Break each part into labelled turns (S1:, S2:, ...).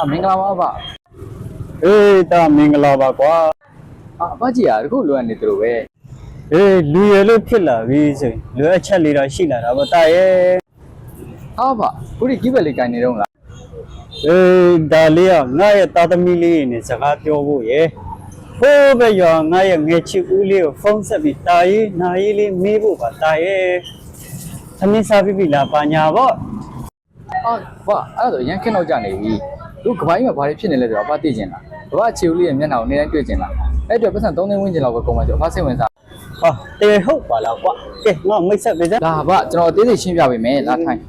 S1: အမင်္ဂလာပါအဘ
S2: အေးတာမင်္ဂလာပါကွာ
S1: အာအဘကြီးอ่ะတခုလွယ်နေသလိုပဲ
S2: အေးလူရလို့ဖြစ်လာပြီဆိုရင်လွယ်အချက်လေးတော့ရှိလာတာပေါ့တာရဲ့
S1: ဟာအဘခုဒီကိဘက်လေးကိုင်နေတော့လား
S2: အေးဒါလေးကငါရဲ့တာသမီလေးနဲ့စကားပြောဖို့ရယ်ဟိုးပဲရောငါရဲ့ငယ်ချစ်ဦးလေးကိုဖုန်းဆက်ပြီးတာရေးနာရေးလေးမေးဖို့ပါတာရဲ့သမီးစားပြီးပြီလားပါညာပေါ့
S1: အာဘအဲ့ဒါဆိုရန်ခင်းတော့ကြနေပြီ သူကပိုင်းမှာဘာတွေဖြစ်နေလဲဆိုတော့အဘသိကျင်လားအဘအခြေဦးလေးရဲ့မျက်နှာကိုနေတိုင်းတွေ့ကျင်လားအဲ့အတွက်ပတ်စံ3သိန်းဝန်းကျင်လောက်ပဲကုန်ပါဆိုအဘစိတ်ဝင်စား
S2: ဟာတေဟုတ်ပါလားကွာကဲငါမိတ်ဆက်ပေးစမ်း
S1: လာအဘကျွန်တော်အသေးစိတ်ရှင်းပြပေးမယ်လာထိုင်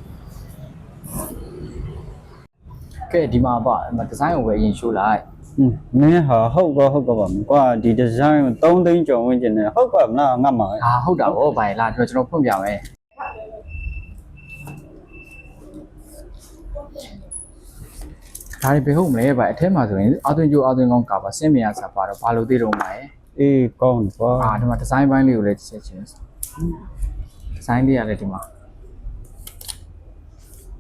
S1: ကဲဒီမှာအဘအမဒီဇိုင်းကိုပဲအရင်ရှိုးလိုက်
S2: อืมမင်းဟာဟုတ်ကောဟုတ်ကောပါမကွာဒီဒီဇိုင်းကို3သိန်းကျော်ဝင်ကျင်နေဟုတ်ပါမလားငါမှာ
S1: ဟာဟုတ်တာဗောဘာလဲလာကျွန်တော်ဖွင့်ပြမယ် ဒါတွေဘယ်ဟုတ်မလဲဗျအထဲမှာဆိုရင်အာသွင်းကျိုးအာသွင်းကောင်းကာပါဆင်းမြင်ရစားပါတော့ဘာလို့သိတော့မှာလဲ
S2: အေးကောင်းကွာ
S1: အာဒီမှာဒီဇိုင်းပိုင်းလေးကိုလည်းချက်ချင်းဒီဇိုင်းလေးကလည်းဒီမှာ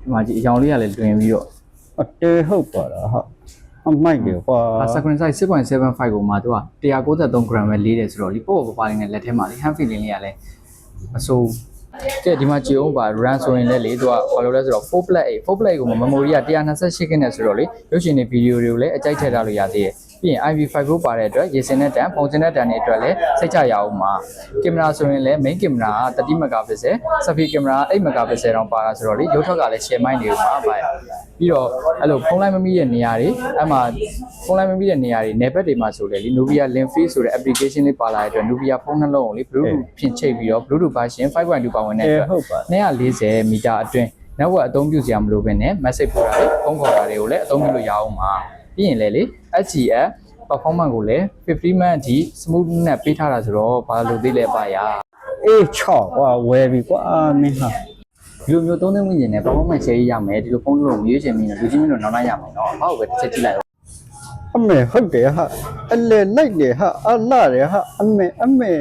S1: ဒီမှာဒီအရောင်လေးကလည်းတွင်ပြီးတော့
S2: အတေဟုတ်ပါလားဟာအမိုက်တယ်ကွာ
S1: အာ screen size 6.75ကိုမှသူက193 gram ပဲလေးတယ်ဆိုတော့ဒီပေါ့ပေါ့ပါလေးနဲ့လက်ထဲမှာလေ hand feeling လေးကလည်းမဆိုး ကဲဒီမှာကြည့်အောင်ပါ run ဆိုရင်လည်းလေသူကဘာလို့လဲဆိုတော့4 plus 8 4 plus 8ကို memory က128 GB နဲ့ဆိုတော့လေရုပ်ရှင်တွေဗီဒီယိုတွေကိုလည်းအကြိုက်ထည့်ထားလို့ရသေးတယ် ပြီးရင် IP5 ကိုပါတဲ့အတွက်ရေစင်တဲ့တန်ပုံစံတဲ့တန်တွေအတွက်လည်းစိတ်ချရအောင်ပါကင်မရာဆိုရင်လည်း main camera က30 megapixel selfie camera 8 megapixel တောင်ပါတာဆိုတော့လေရုပ်ထွက်ကလည်း share မိုင်းနေဦးမှာပါပြီးတော့အဲ့လိုဖုန်းလိုင်းမမိတဲ့နေရာတွေအဲ့မှာဖုန်းလိုင်းမမိတဲ့နေရာတွေနယ်ဘက်တွေမှာဆိုလေလေ Nubia Link Free ဆိုတဲ့ application လေးပါလာတဲ့အတွက် Nubia ဖုန်းနှလုံးကိုလေ Bluetooth ဖြင့်ချိတ်ပြီးတော့ Bluetooth version 5.2ပါဝင်တဲ့
S2: တေ
S1: အတွက်
S2: ဟုတ်ပါ
S1: 240မီတာအတွင်း network အသုံးပြုစရာမလိုဘဲနဲ့ message ပို့တာတွေဖုန်းခေါ်တာတွေကိုလည်းအသုံးပြုလို့ရအောင်ပါပြီးရင်လည်းလေ HCF performance ကိုလည်း50 man အထိ smooth နဲ့ပေးထားတာဆိုတော့ဘာလို့သေးလဲပါရ
S2: အေးချော့ကွာဝယ်ပြီကွာမင်းဟာ
S1: ဒီလိုမျိုးသုံးသိန်းဝင်ကျင်နဲ့ performance share ရမယ်ဒီလိုဖုန်းလို့မရွေးချယ်မင်းနဲ့လူချင်းမင်းတို့နောက်လိုက်ရမယ်နော်ဘာလို့ပဲတစ်ချက်ကြည့်လိုက်
S2: အမေဟုတ်တယ်ဟာအလေလိုက်တယ်ဟာအလာတယ်ဟာအမေအမေ